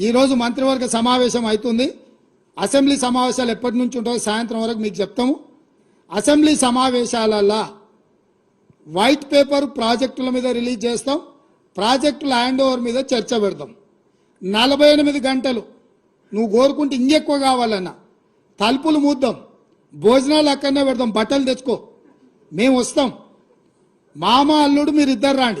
ఈరోజు మంత్రివర్గ సమావేశం అవుతుంది. అసెంబ్లీ సమావేశాలు ఎప్పటి నుంచి ఉంటాయో సాయంత్రం వరకు మీకు చెప్తాము. అసెంబ్లీ సమావేశాలల్లా వైట్ పేపర్ ప్రాజెక్టుల మీద రిలీజ్ చేస్తాం. ప్రాజెక్టుల హ్యాండ్ ఓవర్ మీద చర్చ పెడతాం. నలభై ఎనిమిది గంటలు నువ్వు కోరుకుంటే ఇంకెక్కువ కావాలన్నా తలుపులు మూద్దాం. భోజనాలు అక్కడనే పెడదాం బట్టలు తెచ్చుకో. మేము వస్తాం. మామ అల్లుడు మీరు ఇద్దరు రాండి.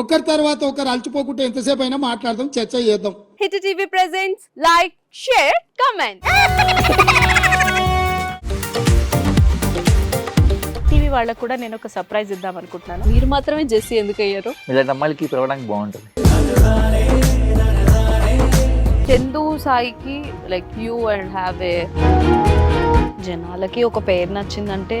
ఒకరి తర్వాత ఒకరు అలసిపోకుంటే ఎంతసేపు అయినా మాట్లాడదాం చర్చ చేద్దాం. Hit TV presents like share comment TV వాళ్ళకు కూడా నేను ఒక సర్ప్రైజ్ ఇద్దాం అనుకుంటున్నాను. మీరు మాత్రమే జెస్సీ ఎందుకు అయ్యారు ఇలాంటి అమ్మాయిలకి పిలవడానికి బాగుంటుంది. చందు సాయికి like you and have a జనాలకి ఒక పేరు నచ్చిందంటే